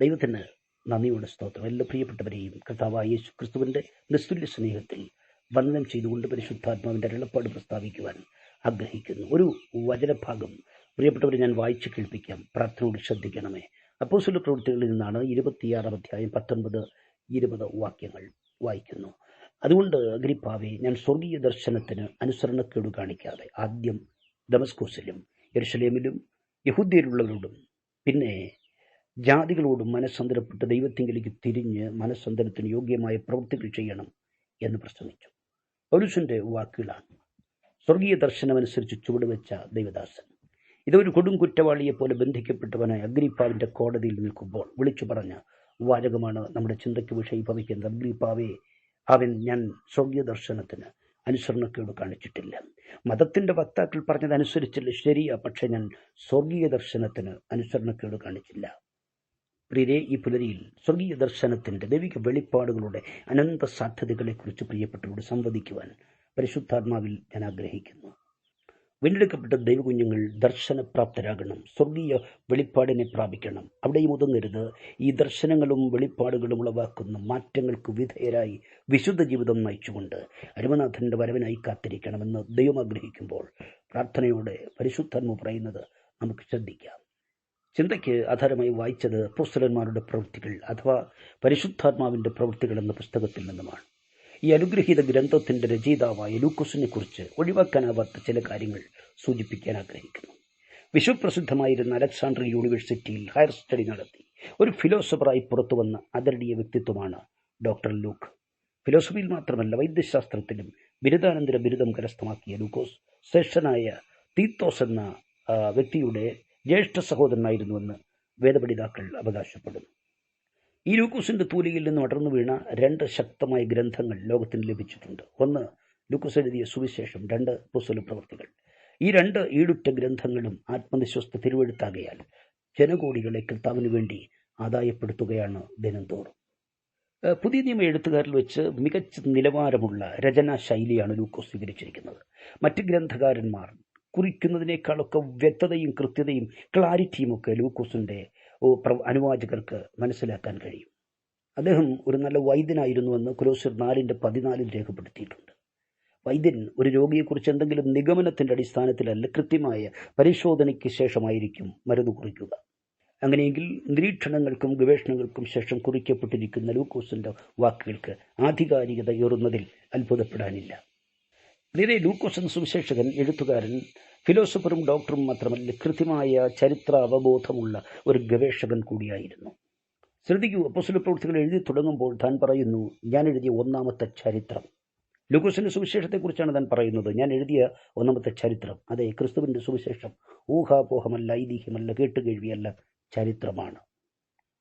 ദൈവത്തിന് നന്ദിയുടെ സ്തോത്രം. എല്ലാ പ്രിയപ്പെട്ടവരെയും കർത്താവായ യേശു ക്രിസ്തുവിന്റെ നിസ്തുല്യ സ്നേഹത്തിൽ വന്ദനം ചെയ്തുകൊണ്ട് പരിശുദ്ധാത്മാവിന്റെ അരുളപ്പാട് പ്രസ്താവിക്കുവാൻ ആഗ്രഹിക്കുന്നു. ഒരു വചനഭാഗം. പ്രിയപ്പെട്ടവരെ ഞാൻ വായിച്ചു കേൾപ്പിക്കാം. പ്രാർത്ഥനയോട് ശ്രദ്ധിക്കണമേ. അപ്പോസുല പ്രവൃത്തികളിൽ നിന്നാണ് ഇരുപത്തിയാറാം അധ്യായം പത്തൊൻപത് ഇരുപത് വാക്യങ്ങൾ വായിക്കുന്നു. അതുകൊണ്ട് അഗ്രിപ്പാവെ ഞാൻ സ്വർഗീയ ദർശനത്തിന് അനുസരണക്കേട് കാണിക്കാതെ ആദ്യം ദമസ്കോസിലും യെരുഷലേമിലും യഹൂദ്യയിലുള്ളവരോടും പിന്നെ ജാതികളോടും മനസ്സന്തരപ്പെട്ട് ദൈവത്തിങ്കിലേക്ക് തിരിഞ്ഞ് മനസ്സന്തരത്തിന് യോഗ്യമായ പ്രവൃത്തികൾ ചെയ്യണം എന്ന് പ്രസംഗിച്ചു പൗരുഷന്റെ വാക്കുകളാണ്. സ്വർഗീയ ദർശനമനുസരിച്ച് ചുവടുവെച്ച ദൈവദാസൻ. ഇതൊരു കൊടും കുറ്റവാളിയെ പോലെ ബന്ധിക്കപ്പെട്ടവനായ അഗ്രിപ്പാവിന്റെ കോടതിയിൽ നിൽക്കുമ്പോൾ വിളിച്ചു പറഞ്ഞ വാചകമാണ് നമ്മുടെ ചിന്തയ്ക്ക് വിഷയിഭവിക്കുന്നത്. അഗ്രിപ്പാവെ അവൻ ഞാൻ സ്വർഗീയ ദർശനത്തിന് അനുസരണക്കേട് കാണിച്ചിട്ടില്ല. മതത്തിന്റെ വക്താക്കൾ പറഞ്ഞതനുസരിച്ചില്ല ശരിയാ പക്ഷെ ഞാൻ സ്വർഗീയ ദർശനത്തിന് അനുസരണക്കേട് കാണിച്ചില്ല. പ്രിയരെ ഈ പുലരിയിൽ സ്വർഗീയ ദർശനത്തിന്റെ ദൈവിക വെളിപ്പാടുകളുടെ അനന്ത സാധ്യതകളെക്കുറിച്ച് പ്രിയപ്പെട്ടവരോട് സംവദിക്കുവാൻ പരിശുദ്ധാത്മാവിൽ ഞാൻ ആഗ്രഹിക്കുന്നു. വീണ്ടെടുക്കപ്പെട്ട ദൈവകുഞ്ഞുങ്ങൾ ദർശനപ്രാപ്തരാകണം സ്വർഗീയ വെളിപ്പാടിനെ പ്രാപിക്കണം. അവിടെയും ഒതുങ്ങരുത്. ഈ ദർശനങ്ങളും വെളിപ്പാടുകളും ഉളവാക്കുന്ന മാറ്റങ്ങൾക്ക് വിധേയരായി വിശുദ്ധ ജീവിതം നയിച്ചുകൊണ്ട് അരുമനാഥന്റെ വരവിനായി കാത്തിരിക്കണമെന്ന് ദൈവം ആഗ്രഹിക്കുമ്പോൾ പ്രാർത്ഥനയോടെ പരിശുദ്ധർമ്മ പറയുന്നത് നമുക്ക് ശ്രദ്ധിക്കാം. ചിന്തയ്ക്ക് ആധാരമായി വായിച്ചത് അപ്പോസ്തലന്മാരുടെ പ്രവൃത്തികൾ അഥവാ പരിശുദ്ധാത്മാവിന്റെ പ്രവൃത്തികൾ എന്ന പുസ്തകത്തിൽ നിന്നുമാണ്. ഈ അനുഗ്രഹീത ഗ്രന്ഥത്തിന്റെ രചയിതാവായ ലൂക്കോസിനെ കുറിച്ച് ഒഴിവാക്കാനാവാത്ത ചില കാര്യങ്ങൾ സൂചിപ്പിക്കാൻ ആഗ്രഹിക്കുന്നു. വിശ്വപ്രസിദ്ധമായിരുന്ന അലക്സാണ്ടർ യൂണിവേഴ്സിറ്റിയിൽ ഹയർ സ്റ്റഡി നടത്തി ഒരു ഫിലോസഫറായി പുറത്തു വന്ന ആദരണീയ വ്യക്തിത്വമാണ് ഡോക്ടർ ലൂക്ക്. ഫിലോസഫിയിൽ മാത്രമല്ല വൈദ്യശാസ്ത്രത്തിലും ബിരുദാനന്തര ബിരുദം കരസ്ഥമാക്കിയ ലൂക്കോസ് ശ്രേഷ്ഠനായ തീത്തോസ് എന്ന വ്യക്തിയുടെ ജ്യേഷ്ഠ സഹോദരനായിരുന്നുവെന്ന് വേദപഠിതാക്കൾ അവകാശപ്പെടുന്നു. ഈ ലൂക്കോസിന്റെ തൂലിയിൽ നിന്ന് അടർന്നു വീണ രണ്ട് ശക്തമായ ഗ്രന്ഥങ്ങൾ ലോകത്തിന് ലഭിച്ചിട്ടുണ്ട്. ഒന്ന് ലൂക്കോസ് എഴുതിയ സുവിശേഷം രണ്ട് പുസ്തല പ്രവൃത്തികൾ ഈ രണ്ട് ഈടുറ്റ ഗ്രന്ഥങ്ങളും ആത്മവിശ്വസ്ത തിരുവെടുത്താകയാൽ ജനകോടികളെ കർത്താവിന് വേണ്ടി ആദായപ്പെടുത്തുകയാണ് ദിനംതോറും. പുതിയ നിയമ എഴുത്തുകാരിൽ വെച്ച് മികച്ച നിലവാരമുള്ള രചനാ ശൈലിയാണ് ലൂക്കോസ് സ്വീകരിച്ചിരിക്കുന്നത്. മറ്റ് ഗ്രന്ഥകാരന്മാർ കുറിക്കുന്നതിനേക്കാളൊക്കെ വ്യക്തതയും കൃത്യതയും ക്ലാരിറ്റിയും ഒക്കെ ലൂക്കോസിന്റെ അനുവാചകർക്ക് മനസ്സിലാക്കാൻ കഴിയും. അദ്ദേഹം ഒരു നല്ല വൈദ്യനായിരുന്നുവെന്ന് കുലോസിർ നാലിന്റെ പതിനാലിൽ രേഖപ്പെടുത്തിയിട്ടുണ്ട്. വൈദ്യൻ ഒരു രോഗിയെക്കുറിച്ച് എന്തെങ്കിലും നിഗമനത്തിന്റെ അടിസ്ഥാനത്തിലല്ല കൃത്യമായ പരിശോധനയ്ക്ക് ശേഷമായിരിക്കും മരുന്ന് കുറിക്കുക. അങ്ങനെയെങ്കിൽ നിരീക്ഷണങ്ങൾക്കും ഗവേഷണങ്ങൾക്കും ശേഷം കുറിക്കപ്പെട്ടിരിക്കുന്ന ലൂക്കോസിന്റെ വാക്കുകൾക്ക് ആധികാരികതയേറുന്നതിൽ അത്ഭുതപ്പെടാനില്ല. പ്രിയരെ ലൂക്കോസൻ സുവിശേഷകൻ എഴുത്തുകാരൻ ഫിലോസഫറും ഡോക്ടറും മാത്രമല്ല കൃത്യമായ ചരിത്ര അവബോധമുള്ള ഒരു ഗവേഷകൻ കൂടിയായിരുന്നു. ശ്രദ്ധിക്കൂ അപ്പോസ്തല പ്രവൃത്തികൾ എഴുതി തുടങ്ങുമ്പോൾ താൻ പറയുന്നു ഞാൻ എഴുതിയ ഒന്നാമത്തെ ചരിത്രം. ലൂക്കോസിന്റെ സുവിശേഷത്തെക്കുറിച്ചാണ് താൻ പറയുന്നത് ഞാൻ എഴുതിയ ഒന്നാമത്തെ ചരിത്രം. അതെ ക്രിസ്തുവിന്റെ സുവിശേഷം ഊഹാപോഹമല്ല ഐതിഹ്യമല്ല കേട്ടുകേഴ്വിയല്ല ചരിത്രമാണ്.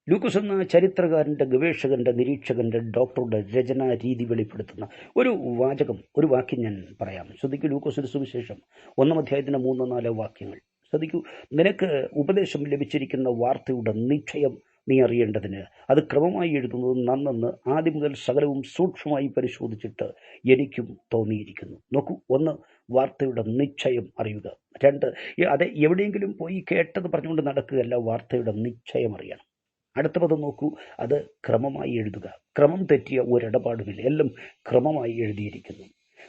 ലൂക്കോസ് എന്ന ചരിത്രകാരന്റെ ഗവേഷകന്റെ നിരീക്ഷകന്റെ ഡോക്ടറുടെ രചനാ രീതി വെളിപ്പെടുത്തുന്ന ഒരു വാചകം ഒരു വാക്യം ഞാൻ പറയാം. ശ്രദ്ധിക്കൂ ലൂക്കോസിന്റെ സുവിശേഷം ഒന്നാം അധ്യായത്തിന്റെ മൂന്നോ നാലോ വാക്യങ്ങൾ. ശ്രദ്ധിക്കൂ നിനക്ക് ഉപദേശം ലഭിച്ചിരിക്കുന്ന വാർത്തയുടെ നിശ്ചയം നീ അറിയേണ്ടതിന്. അത് ക്രമമായി എഴുതുന്നത് നന്നെന്ന് ആദ്യം മുതൽ സകലവും സൂക്ഷ്മമായി പരിശോധിച്ചിട്ട് എനിക്കും തോന്നിയിരിക്കുന്നു. നോക്കൂ ഒന്ന് വാർത്തയുടെ നിശ്ചയം അറിയുക. രണ്ട് അത് എവിടെയെങ്കിലും പോയി കേട്ടത് പറഞ്ഞുകൊണ്ട് നടക്കുകയല്ല വാർത്തയുടെ നിശ്ചയം അറിയണം. അടുത്ത പദം നോക്കൂ. അത് ക്രമമായി എഴുതുക. ക്രമം തെറ്റിയ ഒരിടപാടുമില്ല. എല്ലാം ക്രമമായി എഴുതിയിരിക്കുന്നു.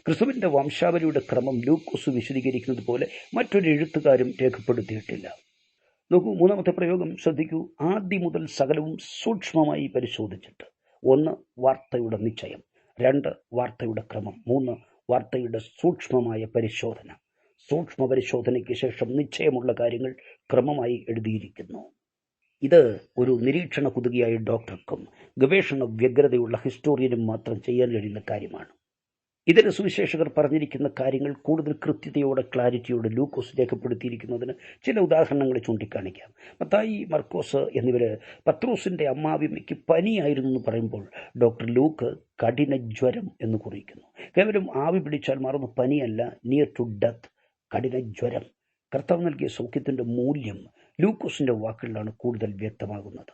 ക്രിസ്തുവിന്റെ വംശാവലിയുടെ ക്രമം ലൂക്കോസ് വിശദീകരിക്കുന്നത് പോലെ മറ്റൊരു എഴുത്തുകാരും രേഖപ്പെടുത്തിയിട്ടില്ല. നോക്കൂ മൂന്നാമത്തെ പ്രയോഗം ശ്രദ്ധിക്കൂ. ആദ്യം മുതൽ സകലവും സൂക്ഷ്മമായി പരിശോധിച്ചിട്ട്. ഒന്ന് വാർത്തയുടെ നിശ്ചയം. രണ്ട് വാർത്തയുടെ ക്രമം. മൂന്ന് വാർത്തയുടെ സൂക്ഷ്മമായ പരിശോധന. സൂക്ഷ്മ പരിശോധനയ്ക്ക് ശേഷം നിശ്ചയമുള്ള കാര്യങ്ങൾ ക്രമമായി എഴുതിയിരിക്കുന്നു. ഇത് ഒരു നിരീക്ഷണ കുതുകിയായ ഡോക്ടർക്കും ഗവേഷണ വ്യഗ്രതയുള്ള ഹിസ്റ്റോറിയനും മാത്രം ചെയ്യാൻ കഴിയുന്ന കാര്യമാണ്. ഇതിന് സുവിശേഷകർ പറഞ്ഞിരിക്കുന്ന കാര്യങ്ങൾ കൂടുതൽ കൃത്യതയോടെ ക്ലാരിറ്റിയോടെ ലൂക്കോസ് രേഖപ്പെടുത്തിയിരിക്കുന്നതിന് ചില ഉദാഹരണങ്ങൾ ചൂണ്ടിക്കാണിക്കാം. മത്തായി മർക്കോസ് എന്നിവർ പത്രോസിന്റെ അമ്മാവിമ്മയ്ക്ക് പനിയായിരുന്നു എന്ന് പറയുമ്പോൾ ഡോക്ടർ ലൂക്ക് കഠിന ജ്വരം എന്ന് കുറിക്കുന്നു. കേവലം ആവി പിടിച്ചാൽ മാറുന്ന പനിയല്ല നിയർ ടു ഡെത്ത് കഠിന ജ്വരം. കർത്താവ് നൽകിയ സൗഖ്യത്തിന്റെ മൂല്യം ലൂക്കോസിന്റെ വാക്കുകളിലാണ് കൂടുതൽ വ്യക്തമാകുന്നത്.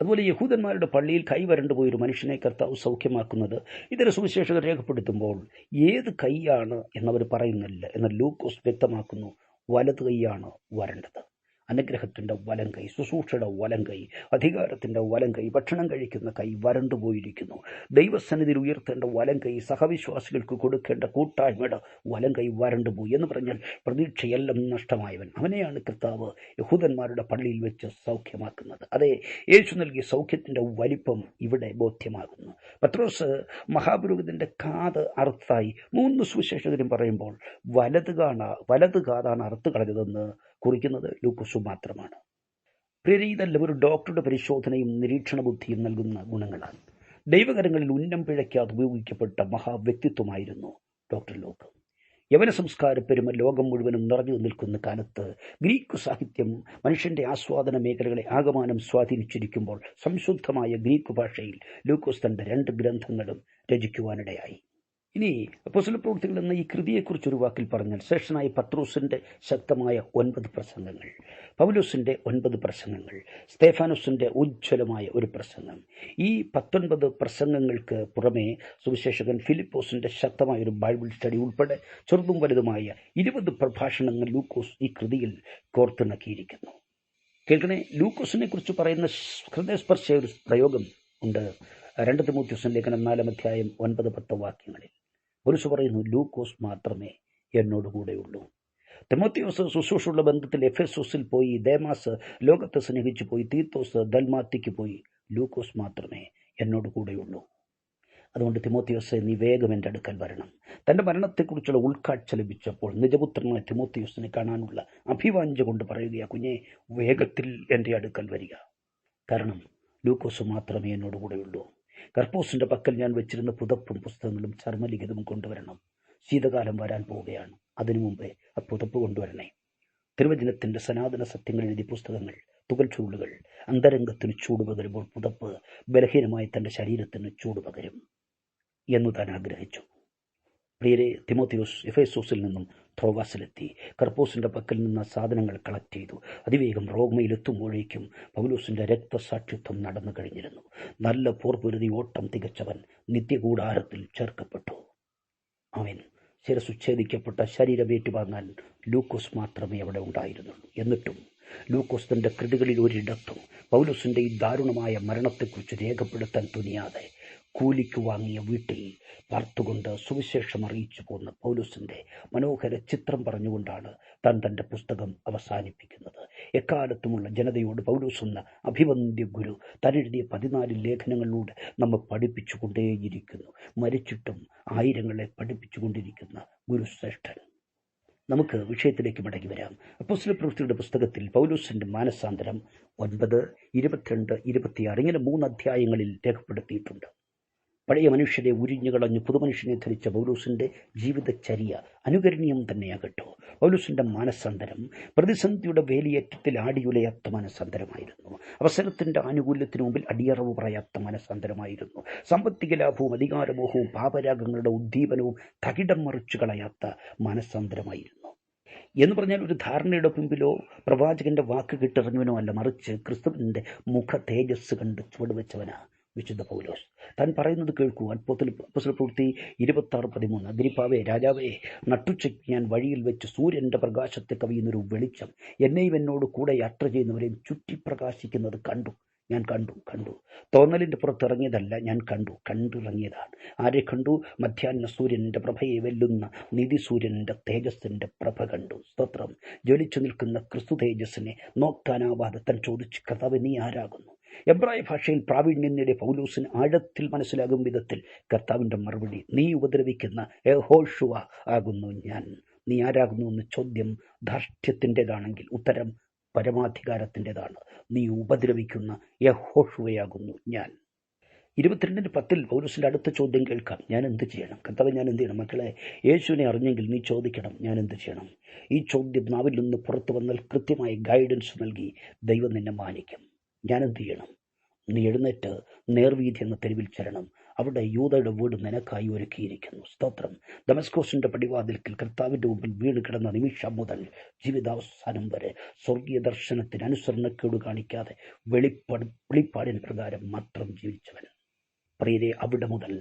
അതുപോലെ യഹൂദന്മാരുടെ പള്ളിയിൽ കൈവരണ്ടു പോയൊരു മനുഷ്യനെ കർത്താവ് സൗഖ്യമാക്കുന്നത് ഇതര സുവിശേഷകർ രേഖപ്പെടുത്തുമ്പോൾ ഏത് കൈയാണ് എന്നവർ പറയുന്നില്ല. എന്നാൽ ലൂക്കോസ് വ്യക്തമാക്കുന്നു വലത് കൈയാണ് വരേണ്ടത്. അനുഗ്രഹത്തിന്റെ വലം കൈ ശുശ്രൂഷയുടെ വലം കൈ അധികാരത്തിന്റെ വലം കൈ ഭക്ഷണം കഴിക്കുന്ന കൈ വരണ്ടു പോയിരിക്കുന്നു. ദൈവസന്നിധിയിൽ ഉയർത്തേണ്ട വലം കൈ സഹവിശ്വാസികൾക്ക് കൊടുക്കേണ്ട കൂട്ടായ്മയുടെ വലം കൈ വരണ്ടു പോയി എന്ന് പറഞ്ഞാൽ പ്രതീക്ഷയെല്ലാം നഷ്ടമായവൻ. അവനെയാണ് കർത്താവ് യഹൂദന്മാരുടെ പള്ളിയിൽ വെച്ച് സൗഖ്യമാക്കുന്നത്. അതെ യേശു നൽകിയ സൗഖ്യത്തിന്റെ വലിപ്പം ഇവിടെ ബോധ്യമാകുന്നു. പത്രോസ് മഹാപുരോഹിതന്റെ കാത് അറുത്തായി. മൂന്ന് സുവിശേഷകരും പറയുമ്പോൾ വലത് കാണ വലത് കാതാണ് അറുത്ത് കളഞ്ഞതെന്ന് കുറിക്കുന്നത് ലൂക്കോസു മാത്രമാണ്. പ്രിയരെ ഒരു ഡോക്ടറുടെ പരിശോധനയും നിരീക്ഷണ ബുദ്ധിയും നൽകുന്ന ഗുണങ്ങളാണ്. ദൈവകരങ്ങളിൽ ഉന്നം പിഴയ്ക്കാതെ ഉപയോഗിക്കപ്പെട്ട മഹാവ്യക്തിത്വമായിരുന്നു ഡോക്ടർ ലോക്ക്. യവന സംസ്കാര പെരുമ ലോകം മുഴുവനും നിറഞ്ഞു നിൽക്കുന്ന കാലത്ത് ഗ്രീക്ക് സാഹിത്യം മനുഷ്യന്റെ ആസ്വാദന മേഖലകളെ ആകമാനം സ്വാധീനിച്ചിരിക്കുമ്പോൾ സംശുദ്ധമായ ഗ്രീക്ക് ഭാഷയിൽ ലൂക്കോസ് തന്റെ രണ്ട് ഗ്രന്ഥങ്ങളും രചിക്കുവാനിടയായി. ഇനി അപ്പോസ്തല പ്രവൃത്തികൾ എന്ന ഈ കൃതിയെക്കുറിച്ച് ഒരു വാക്കിൽ പറഞ്ഞാൽ ശേഷനായ പത്രോസിന്റെ ശക്തമായ ഒൻപത് പ്രസംഗങ്ങൾ പൗലോസിന്റെ ഒൻപത് പ്രസംഗങ്ങൾ സ്തേഫാനോസിന്റെ ഉജ്ജ്വലമായ ഒരു പ്രസംഗം. ഈ പത്തൊൻപത് പ്രസംഗങ്ങൾക്ക് പുറമേ സുവിശേഷകൻ ഫിലിപ്പോസിന്റെ ശക്തമായ ഒരു ബൈബിൾ സ്റ്റഡി ഉൾപ്പെടെ ചെറുതും വലുതുമായ ഇരുപത് പ്രഭാഷണങ്ങൾ ലൂക്കോസ് ഈ കൃതിയിൽ കോർത്തിണക്കിയിരിക്കുന്നു. കേൾക്കണേ ലൂക്കോസിനെ കുറിച്ച് പറയുന്ന ഹൃദയസ്പർശ ഒരു പ്രയോഗം ഉണ്ട്. രണ്ട് ദിവസം ലേഖനം നാലാം അധ്യായം ഒൻപത് പത്ത് വാക്യങ്ങളിൽ. പുരുഷ പറയുന്നു ലൂക്കോസ് മാത്രമേ എന്നോട് കൂടെയുള്ളൂ തിമോത്തിയോസ് ശുശ്രൂഷയുള്ള ബന്ധത്തിൽ എഫെസോസിൽ പോയി ദേമാസ് ലോകത്തെ സ്നേഹിച്ചു പോയി തീത്തോസ് ദൽമാത്തിക്ക് പോയി ലൂക്കോസ് മാത്രമേ എന്നോട് കൂടെയുള്ളൂ അതുകൊണ്ട് തിമോത്തിയോസ് നീ വേഗം എന്റെ അടുക്കൽ വരണം. തന്റെ മരണത്തെക്കുറിച്ചുള്ള ഉൾക്കാഴ്ച ലഭിച്ചപ്പോൾ നിജപുത്രനായ തിമോത്തിയോസിനെ കാണാനുള്ള അഭിവാഞ്ച കൊണ്ട് പറയുകയാ കുഞ്ഞെ വേഗത്തിൽ എന്റെ അടുക്കൽ വരിക. കാരണം ലൂക്കോസ് മാത്രമേ എന്നോട് കൂടെയുള്ളൂ കർപ്പൂസിന്റെ പക്കൽ ഞാൻ വെച്ചിരുന്ന പുതപ്പും പുസ്തകങ്ങളും ചർമ്മലിഖിതവും കൊണ്ടുവരണം. ശീതകാലം വരാൻ പോവുകയാണ്. അതിനു മുമ്പേ ആ പുതപ്പ് കൊണ്ടുവരണേ. തിരുവചനത്തിന്റെ സനാതന സത്യങ്ങൾ എഴുതിയ പുസ്തകങ്ങൾ തുകൽ ചൂടുകൾ അന്തരംഗത്തിന് ചൂട് പകരുമ്പോൾ പുതപ്പ് ബലഹീനമായി തന്റെ ശരീരത്തിന് ചൂട് പകരും എന്നു താൻ ആഗ്രഹിച്ചു. പ്രിയരെ തിമോത്തിയോസ് എഫേസോസിൽ നിന്നും ത്രോവാസിലെത്തി. കർപ്പൂസിന്റെ പക്കൽ നിന്ന് സാധനങ്ങൾ കളക്ട് ചെയ്തു. അതിവേഗം റോഗ്മയിലെത്തുമ്പോഴേക്കും പൗലൂസിന്റെ രക്തസാക്ഷിത്വം നടന്നു കഴിഞ്ഞിരുന്നു. നല്ല പോർപുരുതി ഓട്ടം തികച്ചവൻ നിത്യകൂടാരത്തിൽ ചേർക്കപ്പെട്ടു. അവൻ ശിരസുച്ഛേദിക്കപ്പെട്ട ശരീരം ഏറ്റുവാങ്ങാൻ ലൂക്കോസ് മാത്രമേ അവിടെ ഉണ്ടായിരുന്നുള്ളൂ. എന്നിട്ടും ലൂക്കോസ് തന്റെ കൃതികളിൽ ഒരിടത്തും പൗലൂസിന്റെ ഈ ദാരുണമായ മരണത്തെക്കുറിച്ച് രേഖപ്പെടുത്താൻ തുനിയാതെ കൂലിക്ക് വാങ്ങിയ വീട്ടിൽ പാർത്തുകൊണ്ട് സുവിശേഷം അറിയിച്ചു പോകുന്ന പൗലൂസിന്റെ മനോഹര ചിത്രം പറഞ്ഞുകൊണ്ടാണ് താൻ തന്റെ പുസ്തകം അവസാനിപ്പിക്കുന്നത്. എക്കാലത്തുമുള്ള ജനതയോട് പൗലൂസ് എന്ന അഭിവന്ദ്യ ഗുരു തനെഴുതിയ പതിനാല് ലേഖനങ്ങളിലൂടെ നമ്മെ പഠിപ്പിച്ചുകൊണ്ടേയിരിക്കുന്നു. മരിച്ചിട്ടും ആയിരങ്ങളെ പഠിപ്പിച്ചുകൊണ്ടിരിക്കുന്ന ഗുരുശ്രേഷ്ഠൻ നമുക്ക് വിഷയത്തിലേക്ക് മടങ്ങി വരാം. അപ്പോസ്ല പ്രവൃത്തിയുടെ പുസ്തകത്തിൽ പൗലൂസിന്റെ മാനസാന്തരം ഒൻപത് ഇരുപത്തിരണ്ട് ഇരുപത്തിയാറ് ഇങ്ങനെ മൂന്ന് അധ്യായങ്ങളിൽ രേഖപ്പെടുത്തിയിട്ടുണ്ട്. പഴയ മനുഷ്യരെ ഉരിഞ്ഞു കളഞ്ഞ് പുതുമനുഷ്യനെ ധരിച്ച പൗലൂസിന്റെ ജീവിതചര്യ അനുകരണീയം തന്നെയാകട്ടോ. പൗലൂസിന്റെ മാനസാന്തരം പ്രതിസന്ധിയുടെ വേലിയേറ്റത്തിൽ ആടിയുലയാത്ത മാനസാന്തരമായിരുന്നു. അവസരത്തിന്റെ ആനുകൂല്യത്തിന് മുമ്പിൽ അടിയറവ് പറയാത്ത മാനസാന്തരമായിരുന്നു. സാമ്പത്തിക ലാഭവും അധികാരമോഹവും പാപരാഗങ്ങളുടെ ഉദ്ദീപനവും തകിടം മറിച്ചു കളയാത്ത മാനസാന്തരമായിരുന്നു. എന്ന് പറഞ്ഞാൽ ഒരു ധാരണയുടെ മുമ്പിലോ പ്രവാചകന്റെ വാക്ക് കിട്ടിറങ്ങുവനോ അല്ല മറിച്ച് ക്രിസ്തുവിന്റെ മുഖ തേജസ് കണ്ട് ചുവടുവെച്ചവനാ വിശുദ്ധ പൗലോസ്. താൻ പറയുന്നത് കേൾക്കൂ. അത്ഭുതത്തിൽ അപ്പസ്തല പ്രവൃത്തി ഇരുപത്താറ് പതിമൂന്ന്. അഗ്രിപ്പാവേ രാജാവേ നട്ടുച്ചയ്ക്ക് ഞാൻ വഴിയിൽ വെച്ച് സൂര്യന്റെ പ്രകാശത്തെ കവിയുന്നൊരു വെളിച്ചം എന്നെയും എന്നോട് കൂടെ യാത്ര ചെയ്യുന്നവരെയും ചുറ്റി പ്രകാശിക്കുന്നത് കണ്ടു. ഞാൻ കണ്ടു കണ്ടു. തോന്നലിന്റെ പുറത്തിറങ്ങിയതല്ല ഞാൻ കണ്ടു. കണ്ടിറങ്ങിയതാണ്. ആരെ കണ്ടു? മധ്യാഹ്ന സൂര്യന്റെ പ്രഭയെ വെല്ലുന്ന നിധി സൂര്യന്റെ തേജസ്സിന്റെ പ്രഭ കണ്ടു. സ്തോത്രം. ജ്വലിച്ചു നിൽക്കുന്ന ക്രിസ്തു തേജസ്സിനെ നോക്കാനാവാതെ തൻ ചോദിച്ചു കർത്താവ് നീ ആരാകുന്നു? എബ്രായ ഭാഷയിൽ പ്രാവീണ്യം പൗലൂസിന് ആഴത്തിൽ മനസ്സിലാകും വിധത്തിൽ കർത്താവിന്റെ മറുപടി നീ ഉപദ്രവിക്കുന്ന എഹോഷുവ ആകുന്നു ഞാൻ. നീ ആരാകുന്നു എന്ന ചോദ്യം ധാർഷ്ട്യത്തിന്റെതാണെങ്കിൽ ഉത്തരം പരമാധികാരത്തിന്റെതാണ്. നീ ഉപദ്രവിക്കുന്ന യഹോഷുവയാകുന്നു ഞാൻ. ഇരുപത്തിരണ്ടിന് പത്തിൽ പൗലൂസിന്റെ അടുത്ത ചോദ്യം കേൾക്കാം. ഞാൻ എന്ത് ചെയ്യണം? കർത്താവ് ഞാൻ എന്ത് ചെയ്യണം? മക്കളെ യേശുവിനെ അറിഞ്ഞെങ്കിൽ നീ ചോദിക്കണം ഞാൻ എന്ത് ചെയ്യണം? ഈ ചോദ്യം നാവിൽ നിന്ന് പുറത്തു വന്നാൽ കൃത്യമായി ഗൈഡൻസ് നൽകി ദൈവം നിന്നെ മാനിക്കും. ഞാൻ എന്ത് ചെയ്യണം നീ എഴുന്നേറ്റ് നേർവീതി എന്ന തെരുവിൽ ചരണം അവിടെ യൂതയുടെ വീട് നിനക്കായി ഒരുക്കിയിരിക്കുന്നു. സ്തോത്രം. ദമസ്കോസിന്റെ പടിവാതിൽക്കൽ കർത്താവിന്റെ മുമ്പിൽ വീട് കിടന്ന നിമിഷം മുതൽ ജീവിതാവസാനം വരെ സ്വർഗീയ ദർശനത്തിന് അനുസരണക്കേട് കാണിക്കാതെ വെളിപ്പാട് വെളിപ്പാടിന് പ്രകാരം മാത്രം ജീവിച്ചവൻ. പ്രിയരെ അവിടെ മുതൽ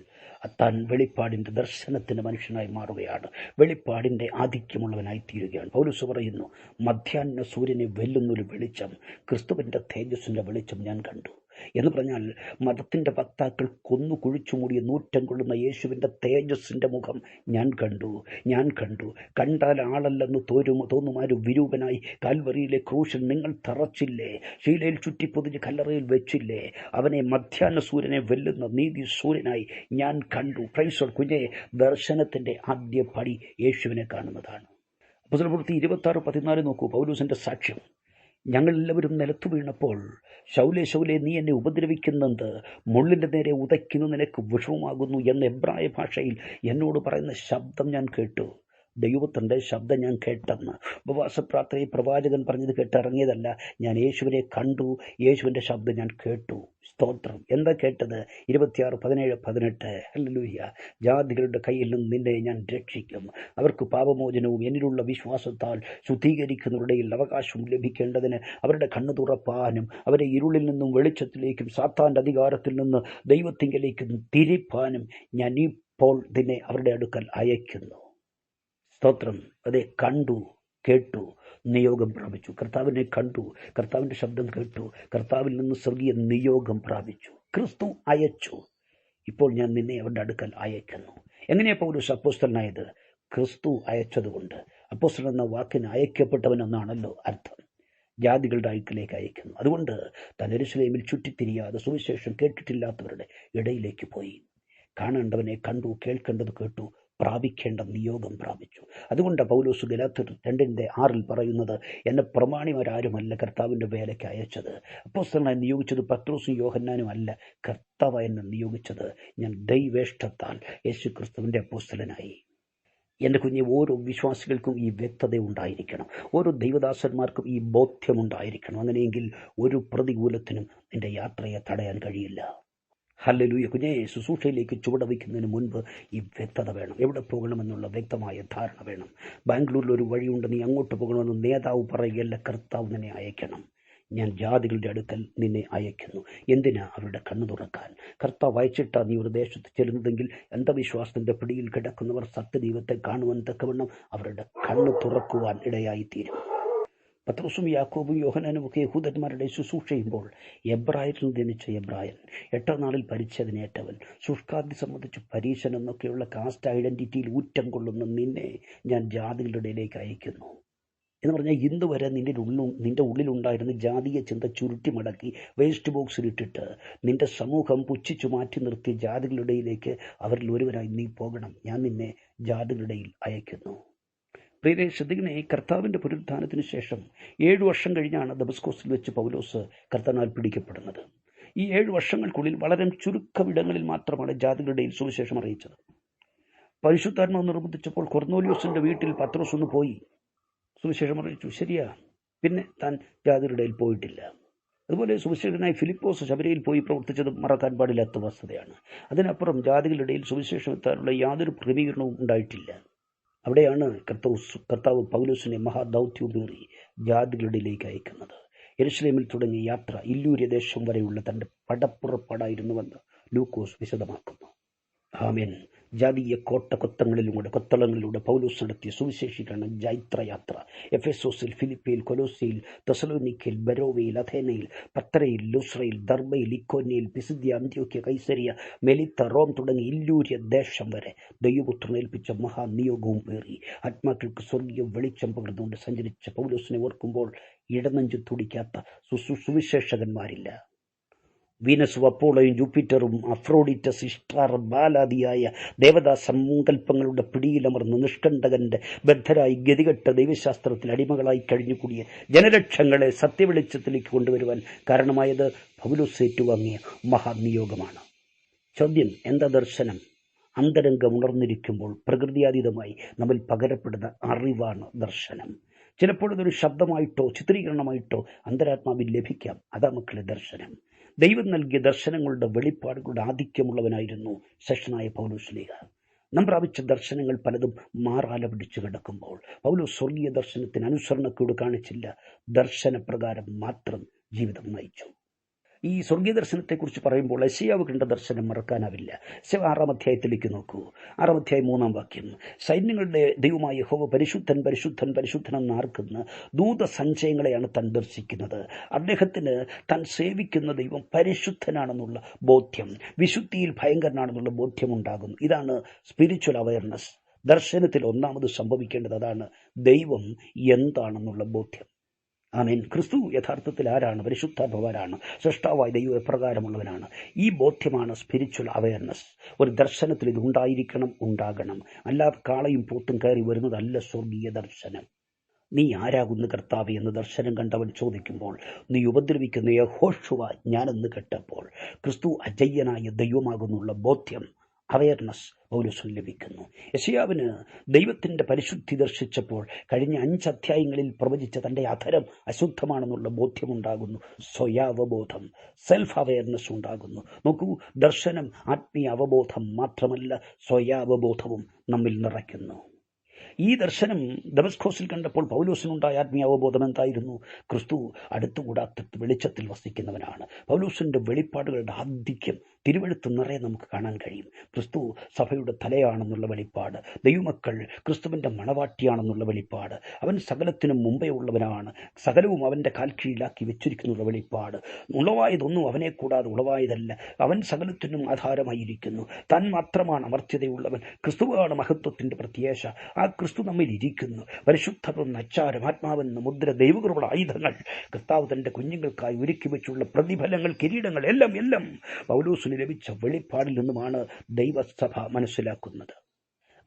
താൻ വെളിപ്പാടിന്റെ ദർശനത്തിന്റെ മനുഷ്യനായി മാറുകയാണ്. വെളിപ്പാടിന്റെ ആധിക്യമുള്ളവനായി തീരുകയാണ് പൗലുസ് പറയുന്നു മധ്യാഹ്ന സൂര്യനെ വെല്ലുന്നൊരു വെളിച്ചം ക്രിസ്തുവിന്റെ തേജസ്സിന്റെ വെളിച്ചം ഞാൻ കണ്ടു. എന്ന് പറഞ്ഞാൽ മതത്തിന്റെ വക്താക്കൾ കൊന്നു കുഴിച്ചു മൂടിയ നൂറ്റം കൊള്ളുന്ന യേശുവിന്റെ തേജസ്സിന്റെ മുഖം ഞാൻ കണ്ടു ഞാൻ കണ്ടു. കണ്ടാൽ ആളല്ലെന്ന് തോരും തോന്നുമാരും വിരൂപനായി കാൽവറിയിലെ ക്രൂശൻ നിങ്ങൾ തറച്ചില്ലേ? ശീലയിൽ ചുറ്റിപ്പൊതിഞ്ഞ് കല്ലറയിൽ വെച്ചില്ലേ? അവനെ മധ്യാഹ്ന സൂര്യനെ വെല്ലുന്ന നീതി സൂര്യനായി ഞാൻ കണ്ടു. പ്രൈസോൾ കുഞ്ഞെ ദർശനത്തിന്റെ ആദ്യ പടി യേശുവിനെ കാണുന്നതാണ്. പുസ്തകപ്രവൃത്തി ഇരുപത്തി ആറ് പതിനാല് നോക്കൂ. പൗലൂസിന്റെ സാക്ഷ്യം. ഞങ്ങളെല്ലാവരും നിലത്തു വീണപ്പോൾ ശൗലെ ശൗലെ നീ എന്നെ ഉപദ്രവിക്കുന്നത് മുള്ളിന്റെ നേരെ ഉതയ്ക്കുന്നു നിനക്ക് വിഷമമാകുന്നു എന്ന എബ്രായ ഭാഷയിൽ എന്നോട് പറയുന്ന ശബ്ദം ഞാൻ കേട്ടു. ദൈവത്തിന്റെ ശബ്ദം ഞാൻ കേട്ടെന്ന്. ഉപവാസ പ്രാർത്ഥനയിൽ പ്രവാചകൻ പറഞ്ഞത് കേട്ടിറങ്ങിയതല്ല. ഞാൻ യേശുവിനെ കണ്ടു. യേശുവിന്റെ ശബ്ദം ഞാൻ കേട്ടു. സ്തോത്രം. എന്താ കേട്ടത്? ഇരുപത്തിയാറ് പതിനേഴ് പതിനെട്ട്. ഹല്ലേലൂയ ജാതികളുടെ കയ്യിൽ നിന്ന് നിന്നെ ഞാൻ രക്ഷിക്കും. അവർക്ക് പാപമോചനവും എന്നിലുള്ള വിശ്വാസത്താൽ ശുദ്ധീകരിക്കുന്നവരുടെയിൽ അവകാശം ലഭിക്കേണ്ടതിന് അവരുടെ കണ്ണു തുറപ്പാനും അവരെ ഇരുളിൽ നിന്നും വെളിച്ചത്തിലേക്കും സാത്താന്റെ അധികാരത്തിൽ നിന്ന് ദൈവത്തിങ്കലേക്കും തിരിപ്പാനും ഞാൻ ഇപ്പോൾ നിന്നെ അവരുടെ അടുക്കൽ അയക്കുന്നു സ്തോത്രം. അതെ കണ്ടു കേട്ടു നിയോഗം പ്രാപിച്ചു. കർത്താവിനെ കണ്ടു കർത്താവിന്റെ ശബ്ദം കേട്ടു കർത്താവിൽ നിന്ന് സ്വർഗീയ നിയോഗം പ്രാപിച്ചു. ക്രിസ്തു അയച്ചു. ഇപ്പോൾ ഞാൻ നിന്നെ അവരുടെ അടുക്കൽ അയക്കുന്നു. എങ്ങനെയാ പൗരസ് അപ്പോസ്റ്റലനായത് ക്രിസ്തു അയച്ചതുകൊണ്ട്. അപ്പോസ്റ്റൽ എന്ന വാക്കിന് അയക്കപ്പെട്ടവനെന്നാണല്ലോ അർത്ഥം. ജാതികളുടെ അടുക്കിലേക്ക് അയക്കുന്നു. അതുകൊണ്ട് താൻ എരുസലേമിൽ ചുറ്റിത്തിരിയാതെ സുവിശേഷം കേട്ടിട്ടില്ലാത്തവരുടെ ഇടയിലേക്ക് പോയി. കാണേണ്ടവനെ കണ്ടു കേൾക്കേണ്ടത് കേട്ടു പ്രാപിക്കേണ്ട നിയോഗം പ്രാപിച്ചു. അതുകൊണ്ട് പൗലോസ് ഗലാത്തർ രണ്ടിന്റെ ആറിൽ പറയുന്നത് എന്നെ പ്രമാണിമാരാരുമല്ല കർത്താവിന്റെ വേലയ്ക്ക് അയച്ചത്? അപ്പോസ്തലനായി നിയോഗിച്ചത് പത്രോസും യോഹന്നാനും അല്ല കർത്താവ് എന്നെ നിയോഗിച്ചത്. ഞാൻ ദൈവേഷ്ടത്താൽ യേശു ക്രിസ്തുവിന്റെ അപ്പോസ്തലനായി. എന്റെ കുഞ്ഞ് ഓരോ വിശ്വാസികൾക്കും ഈ വ്യക്തത ഉണ്ടായിരിക്കണം. ഓരോ ദൈവദാസന്മാർക്കും ഈ ബോധ്യമുണ്ടായിരിക്കണം അങ്ങനെയെങ്കിൽ ഒരു പ്രതികൂലത്തിനും എന്റെ യാത്രയെ തടയാൻ കഴിയില്ല. ഹല്ലലൂയ. കുഞ്ഞേ ശുശ്രൂഷയിലേക്ക് ചുവടവയ്ക്കുന്നതിന് മുൻപ് ഈ വ്യക്തത വേണം. എവിടെ പോകണമെന്നുള്ള വ്യക്തമായ ധാരണ വേണം. ബാംഗ്ലൂരിൽ ഒരു വഴിയുണ്ട്. നീ അങ്ങോട്ട് പോകണമെന്ന് നേതാവ് പറയുകയല്ല കർത്താവ് നിന്നെ അയക്കണം. ഞാൻ ജാതികളുടെ അടുക്കൽ നിന്നെ അയക്കുന്നു. എന്തിനാ അവരുടെ കണ്ണു തുറക്കാൻ? കർത്താവ് അയച്ചിട്ടാ നീ ഒരു ദേശത്ത് ചെല്ലുന്നതെങ്കിൽ അന്ധവിശ്വാസത്തിന്റെ പിടിയിൽ കിടക്കുന്നവർ സത്യദൈവത്തെ കാണുവാൻ തക്കവണ്ണം അവരുടെ കണ്ണു തുറക്കുവാൻ ഇടയായിത്തീരും. പത്രോസും യാക്കോബും യോഹനാനും ഒക്കെ യഹൂദന്മാരുടെ ശുശ്രൂഷ ചെയ്യുമ്പോൾ എബ്രായരിൽ ജനിച്ച എബ്രായൻ. എട്ടാം നാളിൽ പരിച്ഛേദനേറ്റവൻ ശുഷ്കാന്തി സംബന്ധിച്ച് പരീശൻ എന്നൊക്കെയുള്ള കാസ്റ്റ് ഐഡന്റിറ്റിയിൽ ഊറ്റം കൊള്ളുന്ന നിന്നെ ഞാൻ ജാതികളുടെ ഇടയിലേക്ക് അയക്കുന്നു. എന്ന് പറഞ്ഞാൽ ഇന്ന് വരെ നിന്റെ ഉള്ളിൽ നിന്റെ ഉള്ളിലുണ്ടായിരുന്ന ജാതീയ ചിന്ത ചുരുട്ടി മടക്കി വേസ്റ്റ് ബോക്സിൽ ഇട്ടിട്ട് നിന്റെ സമൂഹം പുച്ഛിച്ചു മാറ്റി നിർത്തി ജാതികളുടെ ഇടയിലേക്ക് അവരിൽ ഒരുവനായി നീ പോകണം. ഞാൻ നിന്നെ ജാതികളുടെ ഇടയിൽ അയക്കുന്നു. പ്രിയരെ ശ്രദ്ധിക്കണേ കർത്താവിന്റെ പുനരുദ്ധാനത്തിന് ശേഷം ഏഴു വർഷം കഴിഞ്ഞാണ് ദബസ്കോസിൽ വെച്ച് പൗലോസ് കർത്തനാൽ പിടിക്കപ്പെടുന്നത്. ഈ ഏഴ് വർഷങ്ങൾക്കുള്ളിൽ വളരെ ചുരുക്കമിടങ്ങളിൽ മാത്രമാണ് ജാതികളുടെ സുവിശേഷം അറിയിച്ചത്. പരിശുദ്ധാത്മാവ് നിർബന്ധിച്ചപ്പോൾ കൊർന്നോലിയോസിന്റെ വീട്ടിൽ പത്രോസ് ഒന്ന് പോയി സുവിശേഷം അറിയിച്ചു. ശരിയാ പിന്നെ താൻ ജാതികളുടെ പോയിട്ടില്ല. അതുപോലെ സുവിശേഷനായി ഫിലിപ്പോസ് ശബരിയിൽ പോയി പ്രവർത്തിച്ചത് മറക്കാൻ പാടില്ലാത്ത വസ്തുതയാണ് അതിനപ്പുറം ജാതികളുടെ ഇടയിൽ സുവിശേഷം എത്താനുള്ള യാതൊരു ക്രമീകരണവും ഉണ്ടായിട്ടില്ല. അവിടെയാണ് കർത്താവ് കർത്താവ് പൗലൂസിനെ മഹാദൗത്യം പേറി ജാതികളിലേക്ക് അയക്കുന്നത്. എരുസലേമിൽ തുടങ്ങിയ യാത്ര ഇല്ലൂര്യ ദേശം വരെയുള്ള തന്റെ പടപ്പുറപ്പാടായിരുന്നുവെന്ന് ലൂക്കോസ് വിശദമാക്കുന്നു. ആമേൻ. ജാതീയ കോട്ടകൊത്തങ്ങളിലൂടെ കൊത്തളങ്ങളിലൂടെ പൗലോസ് നടത്തിയ സുവിശേഷിക്കാണ് ജൈത്രയാത്ര എഫെസോസിൽ ഫിലിപ്പയിൽ കൊലോസിയിൽ തെസലോനിക്കയിൽ ബരോവയിൽ അഥേനയിൽ പത്രയിൽ ലുസ്രയിൽ ദർബയിൽ ഇക്കോന്നയിൽ പിസിദ്യ അന്ത്യോക്യ കൈസരിയ മെലിത്ത റോം തുടങ്ങി ഇല്ലൂര്യ ദേശം വരെ ദൈവപുത്രൻ ഏൽപ്പിച്ച മഹാനിയോഗവും പേറി ആത്മാക്കൾക്ക് സ്വർഗീയ വെളിച്ചം പകർന്നുകൊണ്ട് സഞ്ചരിച്ച പൗലോസിനെ ഓർക്കുമ്പോൾ ഇടനഞ്ചു തുടിക്കാത്ത സുവിശേഷകന്മാരില്ല. വീനസ് വപ്പോളയും ജൂപ്പിറ്ററും അഫ്രോഡിറ്റസ് ഇഷ്ടാർ ബാലാദിയായ ദേവതാ സങ്കല്പങ്ങളുടെ പിടിയിലമർന്ന് നിഷ്കണ്ഠകന്റെ ബദ്ധരായി ഗതികെട്ട ദൈവശാസ്ത്രത്തിൽ അടിമകളായി കഴിഞ്ഞുകൂടിയ ജനലക്ഷങ്ങളെ സത്യവെളിച്ചത്തിലേക്ക് കൊണ്ടുവരുവാൻ കാരണമായത് പൗലോസ് ഏറ്റുവാങ്ങിയ മഹാനിയോഗമാണ്. ചോദ്യം എന്താ ദർശനം? അന്തരംഗം ഉണർന്നിരിക്കുമ്പോൾ പ്രകൃതിയാതീതമായി നമ്മിൽ പകരപ്പെടുന്ന അറിവാണ് ദർശനം. ചിലപ്പോഴതൊരു ശബ്ദമായിട്ടോ ചിത്രീകരണമായിട്ടോ അന്തരാത്മാവിൽ ലഭിക്കാം. അതാ മക്കളെ ദർശനം. ദൈവം നൽകിയ ദർശനങ്ങളുടെ വെളിപ്പാടുകളുടെ ആധിക്യമുള്ളവനായിരുന്നു ശേഷനായ പൗലുസ്ലീഹ നാം പ്രാപിച്ച ദർശനങ്ങൾ പലതും മാറാല പിടിച്ചു കിടക്കുമ്പോൾ പൗലോസ് സ്വർഗീയ ദർശനത്തിന് അനുസരണക്കൂട് കാണിച്ചില്ല. ദർശനപ്രകാരം മാത്രം ജീവിതം നയിച്ചു. ഈ സ്വർഗീയ ദർശനത്തെക്കുറിച്ച് പറയുമ്പോൾ യശയാവ് കണ്ട ദർശനം മറക്കാനാവില്ല. ആറാം അധ്യായത്തിലേക്ക് നോക്കൂ. ആറാം അധ്യായം മൂന്നാം വാക്യം. സൈന്യങ്ങളുടെ ദൈവമായ യഹോവ പരിശുദ്ധൻ പരിശുദ്ധൻ പരിശുദ്ധൻ എന്ന് ആർക്കുന്ന ദൂത സഞ്ചയങ്ങളെയാണ് താൻ ദർശിക്കുന്നത്. അദ്ദേഹത്തിന് താൻ സേവിക്കുന്ന ദൈവം പരിശുദ്ധനാണെന്നുള്ള ബോധ്യം വിശുദ്ധിയിൽ ഭയങ്കരനാണെന്നുള്ള ബോധ്യമുണ്ടാകുന്നു. ഇതാണ് സ്പിരിച്വൽ അവയർനെസ് ദർശനത്തിൽ ഒന്നാമത് സംഭവിക്കേണ്ടത് അതാണ് ദൈവം എന്താണെന്നുള്ള ബോധ്യം. ആമേൻ. ക്രിസ്തു യഥാർത്ഥത്തിൽ ആരാണ്? പരിശുദ്ധാത്മാവാരാണ്. സൃഷ്ടാവായ ദൈവം എപ്രകാരമുള്ളവനാണ്. ഈ ബോധ്യമാണ് സ്പിരിച്വൽ അവയർനെസ് ഒരു ദർശനത്തിൽ ഇത് ഉണ്ടായിരിക്കണം ഉണ്ടാകണം. അല്ലാതെ കാളയും പൂത്തും കയറി വരുന്നതല്ല സ്വർഗീയ ദർശനം. നീ ആരാകുന്നു കർത്താവ് എന്ന് ദർശനം കണ്ടവൻ ചോദിക്കുമ്പോൾ നീ ഉപദ്രവിക്കുന്ന യഹോഷുവ ഞാനെന്ന് കേട്ടപ്പോൾ ക്രിസ്തു അജയ്യനായ ദൈവമാകുന്നുള്ള ബോധ്യം അവയർനെസ് പൗലോസ് ലഭിക്കുന്നു യശയാവിന് ദൈവത്തിന്റെ പരിശുദ്ധി ദർശിച്ചപ്പോൾ കഴിഞ്ഞ അഞ്ച് അധ്യായങ്ങളിൽ പ്രവചിച്ച തന്റെ അധരം അശുദ്ധമാണെന്നുള്ള ബോധ്യമുണ്ടാകുന്നു. സ്വയാവബോധം സെൽഫ് അവയർനെസ് ഉണ്ടാകുന്നു. നോക്കൂ ദർശനം ആത്മീയ അവബോധം മാത്രമല്ല സ്വയാവബോധവും നമ്മിൽ നിറയ്ക്കുന്നു. ഈ ദർശനം ദമസ്കോസിൽ കണ്ടപ്പോൾ പൗലൂസിനുണ്ടായ ആത്മീയ അവബോധം എന്തായിരുന്നു? ക്രിസ്തു അടുത്തുകൂടാത്ത വെളിച്ചത്തിൽ വസിക്കുന്നവനാണ്. പൗലൂസിന്റെ വെളിപ്പാടുകളുടെ ആധിക്യം തിരുവഴുത്ത് നിറയെ നമുക്ക് കാണാൻ കഴിയും. ക്രിസ്തു സഭയുടെ തലയാണെന്നുള്ള വെളിപ്പാട് ദൈവമക്കൾ ക്രിസ്തുവിന്റെ മണവാട്ടിയാണെന്നുള്ള വെളിപ്പാട് അവൻ സകലത്തിനും മുമ്പേ ഉള്ളവനാണ് സകലവും അവന്റെ കാൽ കീഴിലാക്കി വെച്ചിരിക്കുന്നുള്ള വെളിപ്പാട്. ഉളവായതൊന്നും അവനെ കൂടാതെ ഉളവായതല്ല അവൻ സകലത്തിനും ആധാരമായിരിക്കുന്നു. താൻ മാത്രമാണ് അമർത്യതയുള്ളവൻ ക്രിസ്തുവാണ് മഹത്വത്തിന്റെ പ്രത്യേശ ആ ക്രിസ്തു നമ്മിൽ ഇരിക്കുന്നു. പരിശുദ്ധമെന്ന അച്ചാരം ആത്മാവെന്ന മുദ്ര ദൈവകൃപയുടെ ആയുധങ്ങൾ കർത്താവ് തന്റെ കുഞ്ഞുങ്ങൾക്കായി ഒരുക്കി വെച്ചുള്ള പ്രതിഫലങ്ങൾ കിരീടങ്ങൾ എല്ലാം എല്ലാം പൗലൂസിന് ലഭിച്ച വെളിപ്പാടിൽ നിന്നുമാണ് ദൈവസഭ മനസ്സിലാക്കുന്നത്.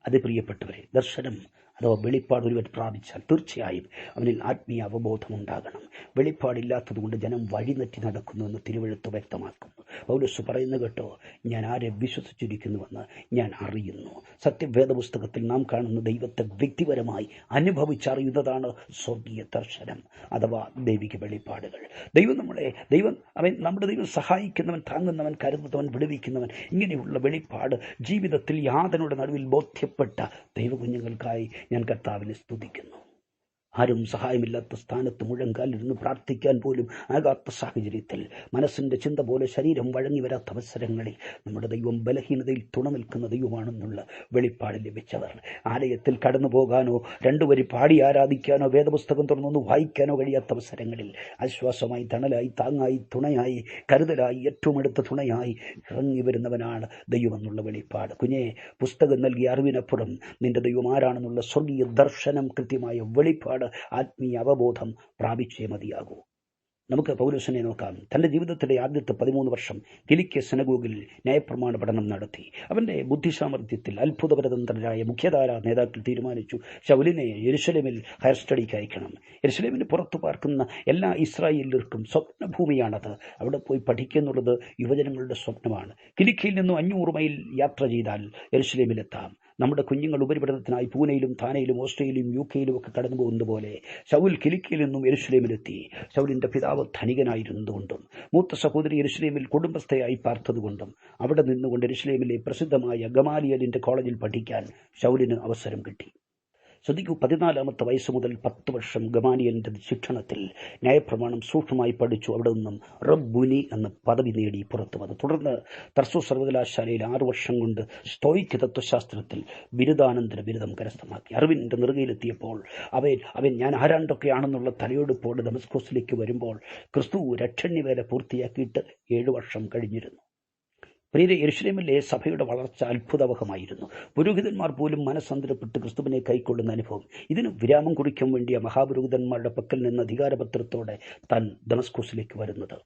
അത് പ്രിയപ്പെട്ടവരെ ദർശനം അഥവാ വെളിപ്പാട് ഒരുവൻ പ്രാപിച്ചാൽ തീർച്ചയായും അവനിൽ ആത്മീയ അവബോധം ഉണ്ടാകണം വെളിപ്പാടില്ലാത്തത് കൊണ്ട് ജനം വഴിനെറ്റി നടക്കുന്നു എന്ന് തിരുവഴുത്ത് വ്യക്തമാക്കുന്നു. പൗലസ് പറയുന്നു കേട്ടോ ഞാൻ ആരെ വിശ്വസിച്ചിരിക്കുന്നുവെന്ന് ഞാൻ അറിയുന്നു. സത്യവേദ പുസ്തകത്തിൽ നാം കാണുന്ന ദൈവത്തെ വ്യക്തിപരമായി അനുഭവിച്ചറിയുന്നതാണ് സ്വർഗീയ ദർശനം അഥവാ ദൈവിക വെളിപ്പാടുകൾ. ദൈവം നമ്മളെ ദൈവം അവൻ നമ്മുടെ ദൈവം സഹായിക്കുന്നവൻ താങ്ങുന്നവൻ കരുതുന്നവൻ വിടുവിക്കുന്നവൻ ഇങ്ങനെയുള്ള വെളിപ്പാട് ജീവിതത്തിൽ യാതനയുടെ നടുവിൽ ബോധ്യപ്പെട്ട ദൈവകുഞ്ഞുങ്ങൾക്കായി ഞാൻ കർത്താവിനെ സ്തുതിക്കുന്നു. ആരും സഹായമില്ലാത്ത സ്ഥാനത്ത് മുഴങ്കാലിരുന്ന് പ്രാർത്ഥിക്കാൻ പോലും ആകാത്ത സാഹചര്യത്തിൽ മനസ്സിന്റെ ചിന്ത പോലെ ശരീരം വഴങ്ങി വരാത്ത അവസരങ്ങളിൽ നമ്മുടെ ദൈവം ബലഹീനതയിൽ തുണ നിൽക്കുന്ന ദൈവമാണെന്നുള്ള വെളിപ്പാട് ലഭിച്ചവർ. ആലയത്തിൽ കടന്നു പോകാനോ രണ്ടുപേരി പാടി ആരാധിക്കാനോ വേദപുസ്തകം തുറന്നൊന്ന് വായിക്കാനോ കഴിയാത്ത അവസരങ്ങളിൽ ആശ്വാസമായി തണലായി താങ്ങായി തുണയായി കരുതലായി ഏറ്റവും അടുത്ത തുണയായി ഇറങ്ങി വരുന്നവനാണ് ദൈവമെന്നുള്ള വെളിപ്പാട്. കുഞ്ഞെ പുസ്തകം നൽകിയ അറിവിനപ്പുറം നിന്റെ ദൈവം ആരാണെന്നുള്ള സ്വർഗീയ ദർശനം കൃത്യമായ വെളിപ്പാട് ആത്മീയ അവബോധം പ്രാപിച്ചേ മതിയാകൂ. നമുക്ക് പൗരസനെ നോക്കാം. തന്റെ ജീവിതത്തിലെ ആദ്യത്തെ പതിമൂന്ന് വർഷം കിലിക്ക സെനഗോഗിൽ ന്യായപ്രമാണ പഠനം നടത്തി. അവന്റെ ബുദ്ധിസാമർഥ്യത്തിൽ അത്ഭുതപരതന്ത്രരായ മുഖ്യധാര നേതാക്കൾ തീരുമാനിച്ചു ശൗലിനെ യെരുസലേമിൽ ഹയർ സ്റ്റഡിക്ക് അയക്കണം. യെരുസലേമിന് പുറത്തു പാർക്കുന്ന എല്ലാ ഇസ്രായേലർക്കും സ്വപ്നഭൂമിയാണത്. അവിടെ പോയി പഠിക്കുന്നുള്ളത് യുവജനങ്ങളുടെ സ്വപ്നമാണ്. കിലിക്കയിൽ നിന്നും അഞ്ഞൂറ് മൈൽ യാത്ര ചെയ്താൽ യെരുശലേമിലെത്താം. നമ്മുടെ കുഞ്ഞുങ്ങൾ ഉപരിപഠനത്തിനായി പൂനെയിലും താനയിലും ഓസ്ട്രേലിയയിലും യു കെയിലും ഒക്കെ കടന്നു പോകുന്നത് പോലെ ശൗൽ കിലിക്കയിൽ നിന്നും എരുസലേമിലെത്തി ശൗലിന്റെ പിതാവ് ധനികനായിരുന്നതുകൊണ്ടും മൂത്ത സഹോദരി എരുസലേമിൽ കുടുംബസ്ഥയായി പാർത്തതുകൊണ്ടും അവിടെ നിന്നുകൊണ്ട് എരുസലേമിലെ പ്രസിദ്ധമായ ഗമാലിയലിന്റെ കോളേജിൽ പഠിക്കാൻ ശൗലിന് അവസരം കിട്ടി. ശ്രദ്ധിക്കൂ പതിനാലാമത്തെ വയസ്സ് മുതൽ പത്ത് വർഷം ഗമാനിയലിന്റെ ശിക്ഷണത്തിൽ ന്യായപ്രമാണം സൂക്ഷ്മമായി പഠിച്ചു. അവിടെ നിന്നും റബ്ബുനി എന്ന പദവി നേടി പുറത്തു. വന്നു തുടർന്ന് തർസു സർവകലാശാലയിൽ ആറു വർഷം കൊണ്ട് സ്റ്റോയിക് തത്വശാസ്ത്രത്തിൽ ബിരുദാനന്തര ബിരുദം കരസ്ഥമാക്കി. അറിവിന്റെ നെറുകയിലെത്തിയപ്പോൾ അവൻ അവൻ ഞാൻ ആരാണ്ടൊക്കെയാണെന്നുള്ള തലയെടുപ്പോട് ഡമസ്കോസിലേക്ക് വരുമ്പോൾ ക്രിസ്തു രക്ഷണ്യവേല പൂർത്തിയാക്കിയിട്ട് ഏഴു വർഷം കഴിഞ്ഞിരുന്നു. പ്രിയരെ യെരുഷലേമിലെ സഭയുടെ വളർച്ച അത്ഭുതവഹമായിരുന്നു. പുരോഹിതന്മാർ പോലും മനസ്സന്തരപ്പെട്ട് ക്രിസ്തുവിനെ കൈക്കൊള്ളുന്ന അനുഭവം. ഇതിന് വിരാമം കുറിക്കാൻ വേണ്ടിയ മഹാപുരോഹിതന്മാരുടെ പക്കൽ നിന്ന് അധികാരപത്രത്തോടെ താൻ ദമസ്കോസിലേക്ക് വരുന്നത്.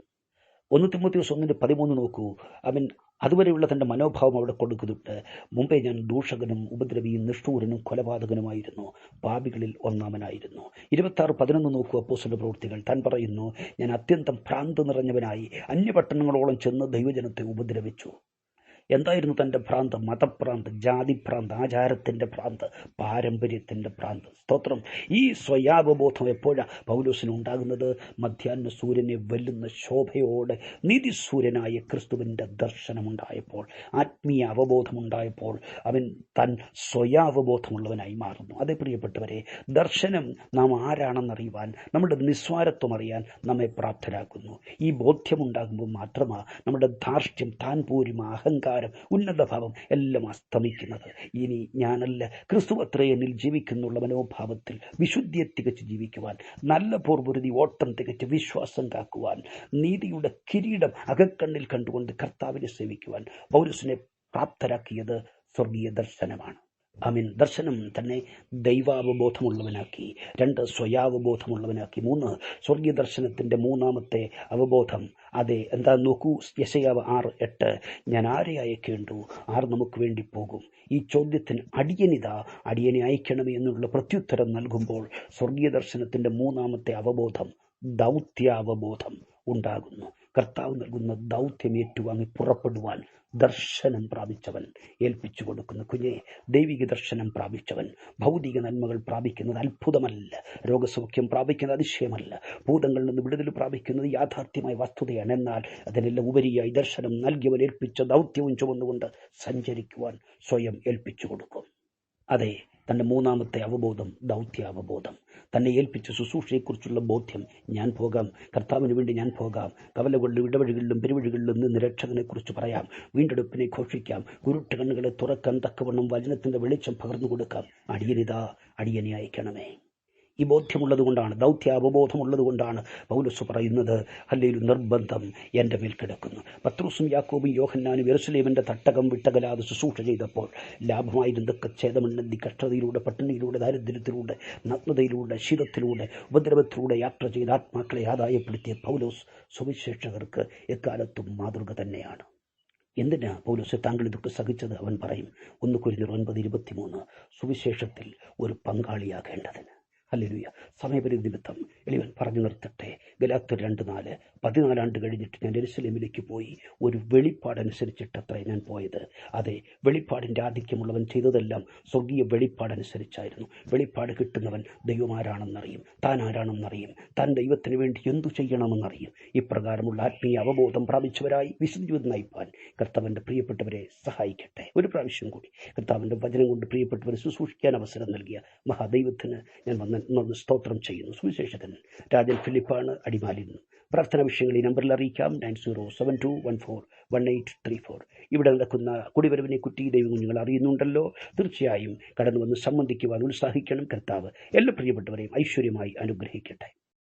ഒന്ന് തിമ്മത്തിയോസ് ഒന്നിന്റെ പതിമൂന്ന് നോക്കൂ. അവൻ അതുവരെയുള്ള തന്റെ മനോഭാവം അവിടെ കൊടുക്കുന്നുണ്ട്. മുമ്പേ ഞാൻ ദൂഷകനും ഉപദ്രവിയും നിഷ്ഠൂരനും കൊലപാതകനുമായിരുന്നു. പാപികളിൽ ഒന്നാമനായിരുന്നു. ഇരുപത്താറ് പതിനൊന്ന് നോക്കുക അപ്പോസിന്റെ പ്രവൃത്തികൾ. താൻ പറയുന്നു ഞാൻ അത്യന്തം ഭ്രാന്ത് നിറഞ്ഞവനായി. അന്യപട്ടണങ്ങളോളം ചെന്ന് ദൈവജനത്തെ ഉപദ്രവിച്ചു. എന്തായിരുന്നു തന്റെ ഭ്രാന്ത്? മതഭ്രാന്ത് ജാതിഭ്രാന്ത് ആചാരത്തിന്റെ ഭ്രാന്ത് പാരമ്പര്യത്തിന്റെ ഭ്രാന്ത്. സ്തോത്രം. ഈ സ്വയാവബോധം എപ്പോഴാണ് പൗലോസിന് ഉണ്ടാകുന്നത്? മധ്യാഹ്ന സൂര്യനെ വെല്ലുന്ന ശോഭയോടെ നിധിസൂര്യനായ ക്രിസ്തുവിന്റെ ദർശനമുണ്ടായപ്പോൾ ആത്മീയ അവബോധമുണ്ടായപ്പോൾ അവൻ തൻ സ്വയാവബോധമുള്ളവനായി മാറുന്നു. അതേ പ്രിയപ്പെട്ടവരെ ദർശനം നാം ആരാണെന്നറിയുവാൻ നമ്മുടെ നിസ്വാരത്വം അറിയാൻ നമ്മെ പ്രാപ്തരാക്കുന്നു. ഈ ബോധ്യമുണ്ടാകുമ്പോൾ മാത്രമാണ് നമ്മുടെ ധാർഷ്ട്യം താൻ പൂരിമ അഹങ്കാരം ഉന്നതഭാവം എല്ലാം അസ്തമിക്കുന്നത്. ഇനി ഞാനല്ല ക്രിസ്തു അത്ര എന്നിൽ ജീവിക്കുന്നുള്ള മനോഭാവത്തിൽ വിശുദ്ധിയെ തികച്ച് ജീവിക്കുവാൻ നല്ല പൂർവരുതി ഓട്ടം തികച്ച് വിശ്വാസം കാക്കുവാൻ നീതിയുടെ കിരീടം അകക്കണ്ണിൽ കണ്ടുകൊണ്ട് കർത്താവിനെ സേവിക്കുവാൻ പൗരസിനെ പ്രാപ്തരാക്കിയത് സ്വർഗീയ ദർശനമാണ്. അമീൻ. ദർശനം തന്നെ ദൈവാവബോധമുള്ളവനാക്കി രണ്ട് സ്വയാവബോധമുള്ളവനാക്കി. മൂന്ന് സ്വർഗീയ ദർശനത്തിന്റെ മൂന്നാമത്തെ അവബോധം. അതെ എന്താ നോക്കൂ യശയാവ് ആറ് എട്ട്. ഞാൻ ആരെ അയക്കേണ്ടു? ആർ നമുക്ക് വേണ്ടി പോകും? ഈ ചോദ്യത്തിന് അടിയനിതാ അടിയനെ അയക്കണമേ എന്നുള്ള പ്രത്യുത്തരം നൽകുമ്പോൾ സ്വർഗീയ ദർശനത്തിന്റെ മൂന്നാമത്തെ അവബോധം ദൗത്യാവബോധം ഉണ്ടാകുന്നു. കർത്താവ് നൽകുന്ന ദൗത്യം ഏറ്റുവാങ്ങി പുറപ്പെടുവാൻ ദർശനം പ്രാപിച്ചവൻ ഏൽപ്പിച്ചു കൊടുക്കുന്ന. കുഞ്ഞെ ദൈവിക ദർശനം പ്രാപിച്ചവൻ ഭൗതിക നന്മകൾ പ്രാപിക്കുന്നത് അത്ഭുതമല്ല. രോഗസൗഖ്യം പ്രാപിക്കുന്നത് അതിശയമല്ല. ഭൂതങ്ങളിൽ നിന്ന് വിടുതൽ പ്രാപിക്കുന്നത് യാഥാർത്ഥ്യമായ വസ്തുതയാണ്. എന്നാൽ അതിനെല്ലാം ഉപരിയായി ദർശനം നൽകിയവൻ ഏൽപ്പിച്ച ദൗത്യവും ചുമന്നുകൊണ്ട് സഞ്ചരിക്കുവാൻ സ്വയം ഏൽപ്പിച്ചു കൊടുക്കും. അതെ തന്റെ മൂന്നാമത്തെ അവബോധം ദൗത്യ അവബോധം. തന്നെ ഏൽപ്പിച്ച ശുശ്രൂഷയെക്കുറിച്ചുള്ള ബോധ്യം ഞാൻ പോകാം. കർത്താവിന് വേണ്ടി ഞാൻ പോകാം. കവലകളിലും ഇടവഴികളിലും പെരുവഴികളിലും നിന്ന് രക്ഷകനെക്കുറിച്ച് പറയാം. വീണ്ടെടുപ്പിനെ ഘോഷിക്കാം. കുരുട്ട് കണ്ണുകളെ തുറക്കാൻ തക്കവണ്ണം വചനത്തിന്റെ വെളിച്ചം പകർന്നു കൊടുക്കാം അടിയനിതാ അടിയനെ അയക്കണമേ. ഈ ബോധ്യമുള്ളതുകൊണ്ടാണ് ദൗത്യ കൊണ്ടാണ് പൗലസ് പറയുന്നത് അല്ലെങ്കിൽ നിർബന്ധം എന്റെ മേൽ കിടക്കുന്നു. പത്രൂസും യാക്കോബും യോഹന്നാനും എറുസലേമിന്റെ തട്ടകം വിട്ടകലാതെ ശുശ്രൂഷ ചെയ്തപ്പോൾ ലാഭമായിരുന്നൊക്കെ ഛേദമണ്ണന്തി കഷ്ടതയിലൂടെ പട്ടിണിയിലൂടെ ദാരിദ്ര്യത്തിലൂടെ നഗ്നതയിലൂടെ ശീലത്തിലൂടെ ഉപദ്രവത്തിലൂടെ യാത്ര ചെയ്ത് ആത്മാക്കളെ ആദായപ്പെടുത്തിയ പൗലോസ് സുവിശേഷകർക്ക് എക്കാലത്തും മാതൃക തന്നെയാണ്. എന്തിനാ പൗലോസ് താങ്കൾ ഇതൊക്കെ സഹിച്ചത്? അവൻ പറയും ഒന്ന് കുരിഞ്ഞർ ഒൻപത് ഇരുപത്തിമൂന്ന് സുവിശേഷത്തിൽ ഒരു പങ്കാളിയാകേണ്ടതിന്. ഹല്ലേലൂയ. സമയപരിധി നിമിത്തം എളിവൻ പറഞ്ഞു നിർത്തട്ടെ. ഗലാത്തർ രണ്ട് നാല്. പതിനാലാണ്ട് കഴിഞ്ഞിട്ട് ഞാൻ എരുസലേമിലേക്ക് പോയി. ഒരു വെളിപ്പാടനുസരിച്ചിട്ടത്രേ ഞാൻ പോയത്. അതെ വെളിപ്പാടിന്റെ ആധിക്യമുള്ളവൻ ചെയ്തതെല്ലാം സ്വർഗീയ വെളിപ്പാടനുസരിച്ചായിരുന്നു. വെളിപ്പാട് കിട്ടുന്നവൻ ദൈവമാരാണെന്നറിയും. താൻ ആരാണെന്നറിയും താൻ ദൈവത്തിന് വേണ്ടി എന്തു ചെയ്യണമെന്നറിയും. ഇപ്രകാരമുള്ള ആത്മീയ അവബോധം പ്രാപിച്ചവരായി വിശുദ്ധ നയിപ്പാൻ കർത്താവിന്റെ പ്രിയപ്പെട്ടവരെ സഹായിക്കട്ടെ. ഒരു പ്രാവശ്യം കൂടി കർത്താവിന്റെ വചനം കൊണ്ട് പ്രിയപ്പെട്ടവരെ ശുശ്രൂഷിക്കാൻ അവസരം നൽകിയ മഹാദൈവത്തിന് ഞാൻ വന്ന് നന്ദി സ്തോത്രം ചെയ്യുന്നു. സുവിശേഷകൻ രാജൻ ഫിലിപ്പാണ് അടിമാലിൽ നിന്ന് പ്രാർത്ഥന വിഷയങ്ങൾ ഈ നമ്പറിൽ അറിയിക്കാം. Nine zero seven two one four one eight three four. ഇവിടെ നടക്കുന്ന കുടിവരവിനെ കുറ്റി ദൈവം കുഞ്ഞുങ്ങൾ അറിയുന്നുണ്ടല്ലോ. തീർച്ചയായും കടന്നു വന്ന് സംബന്ധിക്കുവാൻ ഉത്സാഹിക്കണം. കർത്താവ് എല്ലാ പ്രിയപ്പെട്ടവരെയും ഐശ്വര്യമായി അനുഗ്രഹിക്കട്ടെ.